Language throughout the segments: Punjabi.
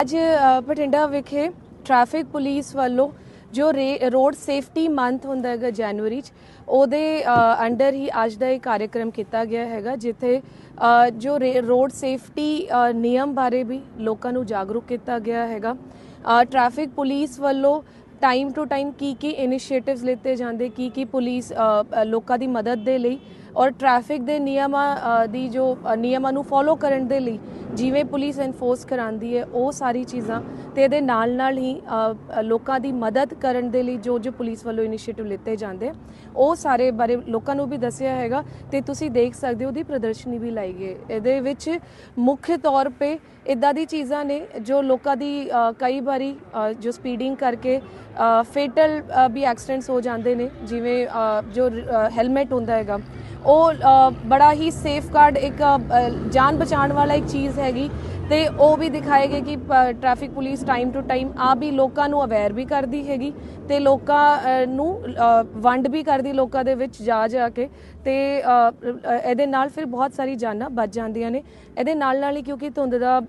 ਅੱਜ ਅ, ਬਠਿੰਡਾ ਵਿਖੇ ਟ੍ਰੈਫਿਕ ਪੁਲਿਸ ਵੱਲੋਂ ਜੋ ਰੇ- ਰੋਡ ਸੇਫਟੀ ਮੰਥ ਹੁੰਦਾ ਹੈਗਾ ਜਨਵਰੀ ਚ ਉਹਦੇ ਅੰਡਰ ਹੀ ਅੱਜ ਦਾ ਇਹ ਕਾਰਜਕ੍ਰਮ ਕੀਤਾ ਗਿਆ ਹੈਗਾ ਜਿੱਥੇ ਜੋ ਰੇ- ਰੋਡ ਸੇਫਟੀ ਨਿਯਮ ਬਾਰੇ ਵੀ ਲੋਕਾਂ ਨੂੰ ਜਾਗਰੂਕ ਕੀਤਾ ਗਿਆ ਹੈਗਾ। ਟ੍ਰੈਫਿਕ ਪੁਲਿਸ ਵੱਲੋਂ ਟਾਈਮ ਟੂ ਟਾਈਮ ਕੀ ਕੀ ਇਨੀਸ਼ੀਏਟਿਵਸ ਲਿੱਤੇ ਜਾਂਦੇ ਕੀ ਕੀ ਪੁਲਿਸ ਲੋਕਾਂ ਦੀ ਮਦਦ ਦੇ ਲਈ ਔਰ ਟ੍ਰੈਫਿਕ ਦੇ ਨਿਯਮਾਂ ਦੀ ਜੋ ਨਿਯਮਾਂ ਨੂੰ ਫੋਲੋ ਕਰਨ ਦੇ ਲਈ ਜਿਵੇਂ ਪੁਲਿਸ ਇਨਫੋਰਸ ਕਰਾਂਦੀ ਹੈ ਉਹ ਸਾਰੀ ਚੀਜ਼ਾਂ ਤੇ ਇਹਦੇ ਨਾਲ ਨਾਲ ਹੀ ਲੋਕਾਂ ਦੀ ਮਦਦ ਕਰਨ ਦੇ ਲਈ ਜੋ ਜੋ ਪੁਲਿਸ ਵੱਲੋਂ ਇਨੀਸ਼ੀਏਟਿਵ ਲਿੱਤੇ ਜਾਂਦੇ ਉਹ ਸਾਰੇ ਬਾਰੇ ਲੋਕਾਂ ਨੂੰ ਵੀ ਦੱਸਿਆ ਹੈਗਾ ਤੇ ਤੁਸੀਂ ਦੇਖ ਸਕਦੇ ਹੋ ਉਹਦੀ ਪ੍ਰਦਰਸ਼ਨੀ ਵੀ ਲਾਈ ਗਈ ਇਹਦੇ ਵਿੱਚ ਮੁੱਖ ਤੌਰ ਤੇ ਇਦਾਂ ਦੀ ਚੀਜ਼ਾਂ ਨੇ ਜੋ ਲੋਕਾਂ ਦੀ ਕਈ ਵਾਰੀ ਜੋ ਸਪੀਡਿੰਗ ਕਰਕੇ ਫੇਟਲ ਵੀ ਐਕਸੀਡੈਂਟਸ ਹੋ ਜਾਂਦੇ ਨੇ ਜਿਵੇਂ ਜੋ ਹੈਲਮਟ ਹੁੰਦਾ ਹੈਗਾ ਉਹ ਬੜਾ ਹੀ ਸੇਫਗਾਰਡ ਇੱਕ ਅ, ਜਾਨ ਬਚਾਉਣ ਵਾਲਾ ਇੱਕ ਚੀਜ਼ ਹੈਗੀ ਤੇ ਉਹ ਵੀ ਦਿਖਾਏ ਗਏ ਕਿ traffic police time to time ਆ ਵੀ ਲੋਕਾਂ ਨੂੰ ਅਵੇਅਰ ਵੀ ਕਰਦੀ ਹੈਗੀ ਤੇ ਲੋਕਾਂ ਨੂੰ ਵੰਡ ਵੀ ਕਰਦੀ ਲੋਕਾਂ ਦੇ ਵਿੱਚ ਜਾ ਜਾ ਕੇ ਤੇ ਇਹਦੇ ਨਾਲ ਫਿਰ ਬਹੁਤ ਸਾਰੀ ਜਾਨਾਂ ਬਚ ਜਾਂਦੀਆਂ ਨੇ। ਇਹਦੇ ਨਾਲ ਨਾਲ ਹੀ ਕਿਉਂਕਿ ਧੁੰਦ ਦਾ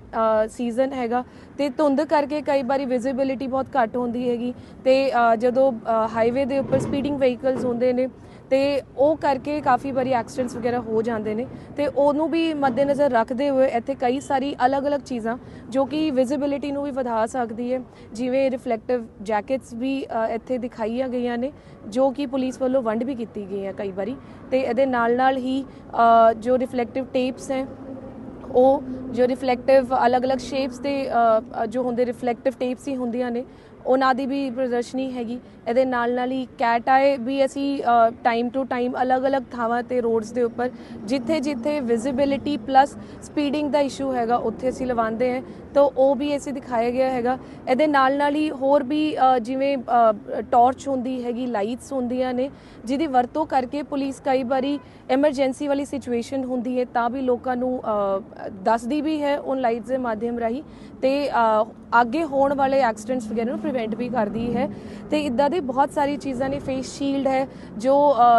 ਸੀਜ਼ਨ ਹੈਗਾ ਤੇ ਧੁੰਦ ਕਰਕੇ ਕਈ ਵਾਰੀ ਵਿਜ਼ਿਬਿਲਿਟੀ ਬਹੁਤ ਘੱਟ ਹੁੰਦੀ ਹੈਗੀ ਤੇ ਜਦੋਂ ਹਾਈਵੇ ਦੇ ਉੱਪਰ ਸਪੀਡਿੰਗ ਵਹੀਕਲਸ ਹੁੰਦੇ ਨੇ ਤੇ ਉਹ ਕਰਕੇ ਕਾਫੀ ਵਾਰੀ ਐਕਸੀਡੈਂਟਸ ਵਗੈਰਾ ਹੋ ਜਾਂਦੇ ਨੇ ਤੇ ਉਹਨੂੰ ਵੀ ਮੱਦੇਨਜ਼ਰ ਰੱਖਦੇ ਹੋਏ ਇੱਥੇ ਕਈ ਸਾਰੀ ਅਲੱਗ-ਅਲੱਗ ਚੀਜ਼ਾਂ ਜੋ ਕਿ ਵਿਜ਼ਿਬਿਲਿਟੀ ਨੂੰ ਵੀ ਵਧਾ ਸਕਦੀ ਹੈ। ਜਿਵੇਂ ਰਿਫਲੈਕਟਿਵ ਜੈਕਟਸ ਵੀ ਇੱਥੇ ਦਿਖਾਈਆਂ ਗਈਆਂ ਨੇ, ਜੋ ਕਿ ਪੁਲਿਸ ਵੱਲੋਂ ਵੰਡ ਵੀ ਕੀਤੀ ਗਈ ਹੈ ਕਈ ਵਾਰੀ। ਤੇ ਇਹਦੇ ਨਾਲ-ਨਾਲ ਹੀ ਜੋ ਰਿਫਲੈਕਟਿਵ ਟੇਪਸ ਹੈ, ਉਹ ਜੋ ਰਿਫਲੈਕਟਿਵ ਅਲੱਗ-ਅਲੱਗ ਸ਼ੇਪਸ ਦੇ ਜੋ ਹੁੰਦੇ ਰਿਫਲੈਕਟਿਵ ਟੇਪਸ ਹੀ ਹੁੰਦੀਆਂ ਨੇ ਉਹਨਾਂ ਦੀ ਵੀ ਪ੍ਰਦਰਸ਼ਨੀ ਹੈਗੀ। ਇਹਦੇ ਨਾਲ ਨਾਲ ਹੀ ਕੈਟ ਆਏ ਵੀ ਅਸੀਂ ਟਾਈਮ ਟੂ ਟਾਈਮ ਅਲੱਗ-ਅਲੱਗ ਥਾਵਾਂ ਤੇ ਰੋਡਸ ਦੇ ਉੱਪਰ, ਜਿੱਥੇ ਜਿੱਥੇ ਵਿਜ਼ਿਬਿਲਿਟੀ ਪਲੱਸ ਸਪੀਡਿੰਗ ਦਾ ਇਸ਼ੂ ਹੈਗਾ, ਉੱਥੇ ਅਸੀਂ ਲਵਾਉਂਦੇ ਹਾਂ। ਤਾਂ ਉਹ ਵੀ ਅਸੀਂ ਦਿਖਾਇਆ ਗਿਆ ਹੈਗਾ। ਇਹਦੇ ਨਾਲ ਨਾਲ ਹੀ ਹੋਰ ਵੀ ਜਿਵੇਂ ਟਾਰਚ ਹੁੰਦੀ ਹੈਗੀ ਲਾਈਟਸ ਹੁੰਦੀਆਂ ਨੇ, ਜਿਹਦੀ ਵਰਤੋਂ ਕਰਕੇ ਪੁਲਿਸ ਕਈ ਵਾਰੀ ਐਮਰਜੈਂਸੀ ਵਾਲੀ ਸਿਚੁਏਸ਼ਨ ਹੁੰਦੀ ਹੈ, ਤਾਂ ਵੀ ਲੋਕਾਂ ਨੂੰ ਦੱਸਦੀ ਵੀ ਹੈ, ਉਹ ਲਾਈਟਸ ਦੇ ਮਾਧਿਅਮ ਰਾਹੀਂ। ਤੇ ਅੱਗੇ ਹੋਣ ਵਾਲੇ ਐਕਸੀਡੈਂਟਸ ਵਗੈਰਾ ਨੂੰ ਪ੍ਰੀਵੈਂਟ ਵੀ ਕਰਦੀ ਹੈ। ਤੇ ਇਦਾਂ ਦੀ ਬਹੁਤ ਸਾਰੀ ਚੀਜ਼ਾਂ ਨੇ ਫੇਸ ਸ਼ੀਲਡ ਹੈ ਜੋ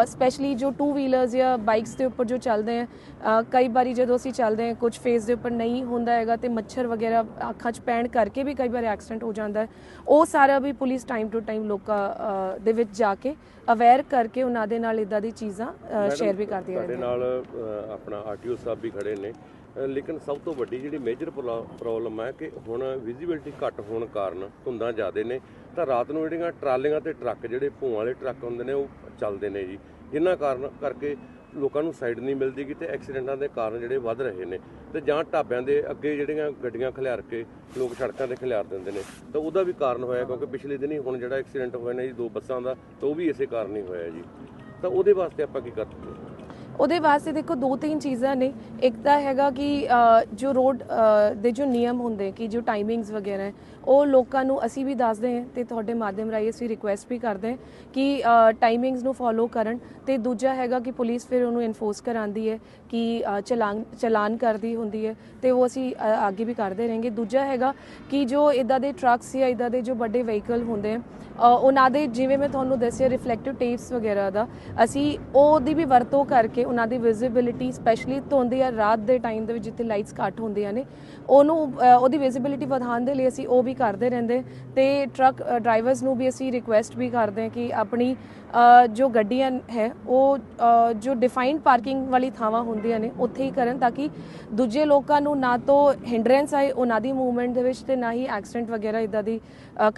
ਸਪੈਸ਼ਲੀ ਜੋ ਟੂ ਵੀਲਰਸ ਜਾਂ ਬਾਈਕਸ ਦੇ ਉੱਪਰ ਜੋ ਚੱਲਦੇ ਆ ਕਈ ਵਾਰੀ ਜਦੋਂ ਅਸੀਂ ਚੱਲਦੇ ਹਾਂ ਕੁਝ ਫੇਸ ਦੇ ਉੱਪਰ ਨਹੀਂ ਹੁੰਦਾ ਹੈਗਾ ਤੇ ਮੱਛਰ ਵਗੈਰਾ ਅੱਖਾਂ 'ਚ ਪੈਣ ਕਰਕੇ ਵੀ ਕਈ ਵਾਰ ਐਕਸੀਡੈਂਟ ਹੋ ਜਾਂਦਾ ਹੈ। ਉਹ ਸਾਰਾ ਵੀ ਪੁਲਿਸ ਟਾਈਮ ਟੂ ਟਾਈਮ ਲੋਕਾਂ ਦੇ ਵਿੱਚ ਜਾ ਕੇ ਅਵੇਅਰ ਕਰਕੇ ਉਹਨਾਂ ਦੇ ਨਾਲ ਇਦਾਂ ਦੀ ਚੀਜ਼ਾਂ ਸ਼ੇਅਰ ਵੀ ਕਰਦੀਆਂ ਸਾਡੇ ਰਹਿੰਦੀਆਂ ਨਾਲ ਆਪਣਾ ਆਰਟੀਓ ਸਾਹਿਬ ਵੀ ਖੜੇ ਨੇ। ਲੇਕਿਨ ਸਭ ਤੋਂ ਵੱਡੀ ਜਿਹੜੀ ਮੇਜਰ ਪ੍ਰੋਬਲਮ ਹੈ ਕਿ ਹੁਣ ਵਿਜ਼ਿਬਿਲਟੀ ਘੱਟ ਹੋਣ ਕਾਰਨ ਧੁੰਦਾਂ ਜ਼ਿਆਦੇ ਨੇ। ਤਾਂ ਰਾਤ ਨੂੰ ਜਿਹੜੀਆਂ ਟਰਾਲੀਆਂ ਤੇ ਟਰੱਕ, ਜਿਹੜੇ ਭੂਆਂ ਵਾਲੇ ਟਰੱਕ ਹੁੰਦੇ ਨੇ, ਉਹ ਚੱਲਦੇ ਨੇ ਜੀ। ਜਿਨ੍ਹਾਂ ਕਾਰਨ ਕਰਕੇ ਲੋਕਾਂ ਨੂੰ ਸਾਈਡ ਨਹੀਂ ਮਿਲਦੀ ਗੀ ਤੇ ਐਕਸੀਡੈਂਟਾਂ ਦੇ ਕਾਰਨ ਜਿਹੜੇ ਵੱਧ ਰਹੇ ਨੇ। ਤੇ ਜਾਂ ਢਾਬਿਆਂ ਦੇ ਅੱਗੇ ਜਿਹੜੀਆਂ ਗੱਡੀਆਂ ਖਿਲਾਰ ਕੇ ਲੋਕ ਸੜਕਾਂ ਤੇ ਖਿਲਾਰ ਦਿੰਦੇ ਨੇ। ਤਾਂ ਉਹਦਾ ਵੀ ਕਾਰਨ ਹੋਇਆ ਕਿਉਂਕਿ ਪਿਛਲੇ ਦਿਨੀ ਹੁਣ ਜਿਹੜਾ ਐਕਸੀਡੈਂਟ ਹੋਇਆ ਨੇ ਜੀ, ਦੋ ਬੱਸਾਂ ਦਾ, ਤਾਂ ਉਹ ਵੀ ਇਸੇ ਕਾਰਨ ਹੀ ਹੋਇਆ ਜੀ। ਤਾਂ ਉਹਦੇ ਵਾਸਤੇ ਆਪਾਂ ਕੀ ਕਰ ਸਕਦੇ ਹਾਂ? ਉਹਦੇ ਵਾਸਤੇ ਦੇਖੋ ਦੋ ਤਿੰਨ ਚੀਜ਼ਾਂ ਨੇ। ਇੱਕ ਤਾਂ ਹੈਗਾ ਕਿ ਜੋ ਰੋਡ ਦੇ ਜੋ ਨਿਯਮ ਹੁੰਦੇ ਕਿ ਜੋ ਟਾਈਮਿੰਗਸ ਵਗੈਰਾ ਹੈ, ਉਹ ਲੋਕਾਂ ਨੂੰ ਅਸੀਂ ਵੀ ਦੱਸਦੇ ਹਾਂ ਤੇ ਤੁਹਾਡੇ ਮਾਧਿਅਮ ਰਾਹੀਂ ਅਸੀਂ ਰਿਕੁਐਸਟ ਵੀ ਕਰਦੇ ਹਾਂ ਕਿ ਟਾਈਮਿੰਗਸ ਨੂੰ ਫੋਲੋ ਕਰਨ ਤੇ ਦੂਜਾ ਹੈਗਾ ਕਿ ਪੁਲਿਸ ਫਿਰ ਉਹਨੂੰ ਇਨਫੋਰਸ ਕਰਾਂਦੀ ਹੈ ਕਿ ਚਲਾਨ ਚਲਾਨ ਕਰਦੀ ਹੁੰਦੀ ਹੈ ਤੇ ਉਹ ਅਸੀਂ ਅੱਗੇ ਵੀ ਕਰਦੇ ਰਹਾਂਗੇ ਦੂਜਾ ਹੈਗਾ ਕਿ ਜੋ ਇਦਾਂ ਦੇ ਟਰੱਕਸ ਜਾਂ ਇਦਾਂ ਦੇ ਜੋ ਵੱਡੇ ਵਹੀਕਲ ਹੁੰਦੇ ਆ ਉਹਨਾਂ ਦੇ ਜਿਵੇਂ ਮੈਂ ਤੁਹਾਨੂੰ ਦੱਸਿਆ ਰਿਫਲੈਕਟਿਵ ਟੇਪਸ ਵਗੈਰਾ ਦਾ, ਅਸੀਂ ਉਹਦੀ ਵੀ ਵਰਤੋਂ ਕਰਕੇ ਉਹਨਾਂ ਦੀ ਵਿਜ਼ਿਬਿਲਿਟੀ ਸਪੈਸ਼ਲੀ ਧੁੰਦ ਜਾਂ ਰਾਤ ਦੇ ਟਾਈਮ ਦੇ ਵਿੱਚ ਜਿੱਥੇ ਲਾਈਟਸ ਘੱਟ ਹੁੰਦੀਆਂ ਨੇ, ਉਹਨੂੰ ਉਹਦੀ ਵਿਜ਼ਿਬਿਲਿਟੀ ਵਧਾਉਣ ਦੇ ਲਈ ਅਸੀਂ ਉਹ ਵੀ ਕਰਦੇ ਰਹਿੰਦੇ ਤੇ ਟਰੱਕ ਡਰਾਈਵਰਸ ਨੂੰ ਵੀ ਅਸੀਂ ਰਿਕੁਐਸਟ ਵੀ ਕਰਦੇ ਹਾਂ ਕਿ ਆਪਣੀ ਜੋ ਗੱਡੀਆਂ ਹੈ, ਉਹ ਜੋ ਡਿਫਾਈਨਡ ਪਾਰਕਿੰਗ ਵਾਲੀ ਥਾਵਾਂ ਹੁੰਦੀਆਂ ਨੇ, ਉੱਥੇ ਹੀ ਕਰਨ ਤਾਂ ਕਿ ਦੂਜੇ ਲੋਕਾਂ ਨੂੰ ਨਾ ਤੋਂ ਹਿੰਡਰੈਂਸ ਆਏ ਉਹਨਾਂ ਦੀ ਮੂਵਮੈਂਟ ਦੇ ਵਿੱਚ ਤੇ ਨਾ ਹੀ ਐਕਸੀਡੈਂਟ ਵਗੈਰਾ ਇਦਾਂ ਦੀ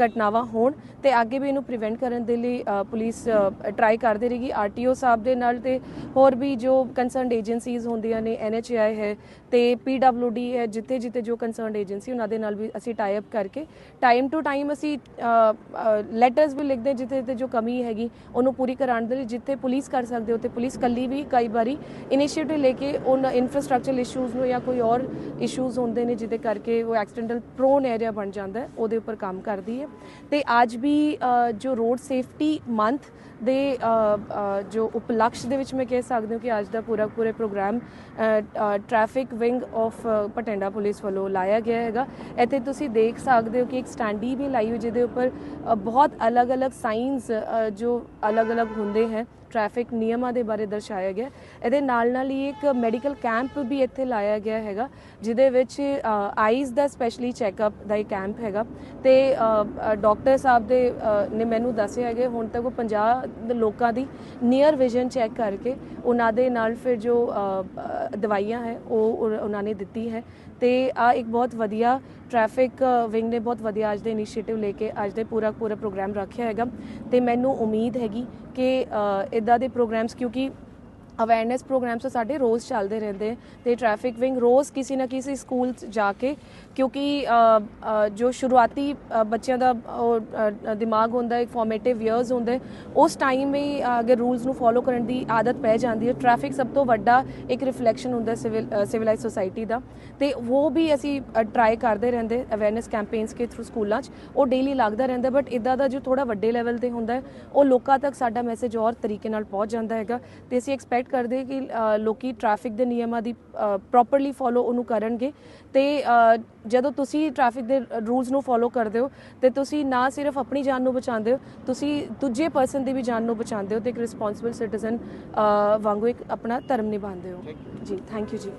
ਘਟਨਾਵਾਂ ਹੋਣ ਤੇ ਅੱਗੇ ਵੀ ਇਹਨੂੰ ਪ੍ਰੀਵੈਂਟ ਕਰਨ ਦੇ ਲਈ ਪੁਲਿਸ ਟਰਾਈ ਕਰਦੇ ਰਹੇਗੀ। ਆਰਟੀਓ ਸਾਹਿਬ ਦੇ ਨਾਲ ਤੇ ਹੋਰ ਵੀ ਜੋ ਕੰਸਰਨਡ ਏਜੰਸੀਜ਼ ਹੁੰਦੀਆਂ ਨੇ ਐਨਐਚਆਈ ਹੈ ਤੇ ਪੀਡਬਲਯੂਡੀ ਹੈ, ਜਿੱਥੇ ਜਿੱਥੇ ਜੋ ਕੰਸਰਨਡ ਏਜੰਸੀ ਉਹਨਾਂ ਦੇ ਨਾਲ ਵੀ ਅਸੀਂ ਟਾਈ ਅਪ ਕਰਕੇ ਟਾਈਮ ਟੂ ਟਾਈਮ ਅਸੀਂ ਲੈਟਰਸ ਵੀ ਲਿਖਦੇ ਜਿੱਥੇ ਜਿੱਥੇ ਜੋ ਕਮੀ ਹੈਗੀ, ਉਹਨੂੰ ਪੂਰੀ ਕਰਾਉਣ ਦੇ ਲਈ, ਜਿੱਥੇ ਪੁਲਿਸ ਕਰ ਸਕਦੇ ਹੋ, ਉੱਥੇ ਪੁਲਿਸ ਕੱਲੀ ਵੀ ਕਈ ਵਾਰੀ ਇਨੀਸ਼ੀਏਟਿਵ ਲੈ ਕੇ ਉਹਨਾਂ ਇਨਫਰਾਸਟ੍ਰਕਚਰ ਇਸ਼ੂਜ਼ ਨੂੰ ਜਾਂ ਕੋਈ ਹੋਰ ਇਸ਼ੂਜ਼ ਹੁੰਦੇ ਨੇ, ਜਿਹਦੇ ਕਰਕੇ ਉਹ ਐਕਸੀਡੈਂਟਲ ਪ੍ਰੋਨ ਏਰੀਆ ਬਣ ਜਾਂਦਾ ਉਹਦੇ ਉੱਪਰ ਕੰਮ ਕਰਦੀ ਹੈ। ਤੇ ਅੱਜ ਵੀ ਜੋ ਰੋਡ ਸੇਫਟੀ ਮੰਥ ਦੇ ਜੋ ਉਪਲਕਸ਼ ਦੇ ਵਿੱਚ ਮੈਂ ਕਹਿ ਸਕਦੀ ਹਾਂ ਕਿ ਅੱਜ ਦਾ ਪੂਰਾ ਪੂਰੇ programme traffic wing of Bathinda police ਵੱਲੋਂ ਲਾਇਆ ਗਿਆ ਹੈਗਾ। ਇੱਥੇ ਤੁਸੀਂ ਦੇਖ ਸਕਦੇ ਹੋ ਕਿ ਇੱਕ ਸਟੈਂਡੀ ਵੀ ਲਾਈ ਹੋਈ ਜਿਹਦੇ ਉੱਪਰ ਬਹੁਤ ਅਲੱਗ-ਅਲੱਗ ਸਾਈਨਸ ਜੋ ਅਲੱਗ-ਅਲੱਗ ਹੁੰਦੇ ਹਨ ਟ੍ਰੈਫਿਕ ਨਿਯਮਾਂ ਦੇ ਬਾਰੇ ਦਰਸਾਇਆ ਗਿਆ ਇਹਦੇ ਨਾਲ ਨਾਲ ਹੀ ਇੱਕ ਮੈਡੀਕਲ ਕੈਂਪ ਵੀ ਇੱਥੇ ਲਾਇਆ ਗਿਆ ਹੈਗਾ, ਜਿਹਦੇ ਵਿੱਚ ਆਈਜ਼ ਦਾ ਸਪੈਸ਼ਲੀ ਚੈੱਕਅਪ ਦਾ ਇੱਕ ਕੈਂਪ ਹੈਗਾ। ਤੇ ਡਾਕਟਰ ਸਾਹਿਬ ਦੇ ਨੇ ਮੈਨੂੰ ਦੱਸਿਆ ਹੈਗੇ, ਹੁਣ ਤੱਕ ਉਹ 50 ਲੋਕਾਂ ਦੀ ਨੀਅਰ ਵਿਜ਼ਨ ਚੈੱਕ ਕਰਕੇ ਉਹਨਾਂ ਦੇ ਨਾਲ ਫਿਰ ਜੋ ਦਵਾਈਆਂ ਹੈ, ਉਹ- ਉਹਨਾਂ ਨੇ ਦਿੱਤੀ ਹੈ। ਤੇ ਆ ਇੱਕ ਬਹੁਤ ਵਧੀਆ ਟ੍ਰੈਫਿਕ ਵਿੰਗ ਨੇ ਬਹੁਤ ਵਧੀਆ ਅੱਜ ਦੇ ਇਨੀਸ਼ੀਏਟਿਵ ਲੈ ਕੇ ਅੱਜ ਦੇ ਪੂਰਾ ਪੂਰਾ ਪ੍ਰੋਗਰਾਮ ਰੱਖਿਆ ਹੈਗਾ ਤੇ ਮੈਨੂੰ ਉਮੀਦ ਹੈਗੀ ਕਿ ਇਦਾਂ ਦੇ ਪ੍ਰੋਗਰਾਮਸ ਕਿਉਂਕਿ ਅਵੇਅਰਨੈਸ ਪ੍ਰੋਗਰਾਮਸ ਸਾਡੇ ਰੋਜ਼ ਚੱਲਦੇ ਰਹਿੰਦੇ ਹੈ ਤੇ ਟ੍ਰੈਫਿਕ ਵਿੰਗ ਰੋਜ਼ ਕਿਸੇ ਨਾ ਕਿਸੇ ਸਕੂਲ 'ਚ ਜਾ ਕੇ ਕਿਉਂਕਿ ਜੋ ਸ਼ੁਰੂਆਤੀ ਬੱਚਿਆਂ ਦਾ ਉਹ, ਦਿਮਾਗ ਹੁੰਦਾ ਇੱਕ ਫਾਰਮੇਟਿਵ ਇਅਰਸ ਹੁੰਦੇ ਉਸ ਟਾਈਮ ਹੀ ਅਗਰ ਰੂਲਸ ਨੂੰ ਫੋਲੋ ਕਰਨ ਦੀ ਆਦਤ ਪੈ ਜਾਂਦੀ ਹੈ ਟ੍ਰੈਫਿਕ ਸਭ ਤੋਂ ਵੱਡਾ ਇੱਕ ਰਿਫਲੈਕਸ਼ਨ ਹੁੰਦਾ ਸਿਵਲ ਸਿਵਲਾਈਜ਼ ਸੋਸਾਇਟੀ ਦਾ। ਤੇ ਉਹ ਵੀ ਅਸੀਂ ਟਰਾਈ ਕਰਦੇ ਰਹਿੰਦੇ ਅਵੇਅਰਨੈਸ ਕੈਂਪੇਨਸ ਕੇ ਥਰੂ ਸਕੂਲਾਂ 'ਚ ਉਹ ਡੇਲੀ ਲੱਗਦਾ ਰਹਿੰਦਾ ਬਟ ਇਦਾਂ ਦਾ ਜੋ ਥੋੜਾ ਵੱਡੇ ਲੈਵਲ ਤੇ ਹੁੰਦਾ ਉਹ ਲੋਕਾਂ ਤੱਕ ਸਾਡਾ ਮੈਸੇਜ ਔਰ ਤਰੀਕੇ ਨਾਲ ਪਹੁੰਚ ਜਾਂਦਾ ਹੈਗਾ ਤੇ ਅਸੀਂ ਐਕਸਪੈਕਟ ਕਰਦੇ ਕਿ ਲੋਕੀ ਟ੍ਰੈਫਿਕ ਦੇ ਨਿਯਮਾਂ ਦੀ ਪ੍ਰੋਪਰਲੀ ਫੋਲੋ ਉਹਨੂੰ ਕਰਨਗੇ। ਤੇ ਜਦੋਂ ਤੁਸੀਂ ਟ੍ਰੈਫਿਕ ਦੇ ਰੂਲਸ ਨੂੰ ਫੋਲੋ ਕਰਦੇ ਹੋ ਤੇ ਤੁਸੀਂ ਨਾ ਸਿਰਫ ਆਪਣੀ ਜਾਨ ਨੂੰ ਬਚਾਉਂਦੇ ਹੋ ਤੁਸੀਂ ਦੂਜੇ ਪਰਸਨ ਦੀ ਵੀ ਜਾਨ ਨੂੰ ਬਚਾਉਂਦੇ ਹੋ ਤੇ ਇੱਕ ਰਿਸਪੌਂਸਿਬਲ ਸਿਟੀਜ਼ਨ ਵਾਂਗੂ ਇੱਕ ਆਪਣਾ ਧਰਮ ਨਿਭਾਉਂਦੇ ਹੋ। ਜੀ ਥੈਂਕ ਯੂ ਜੀ।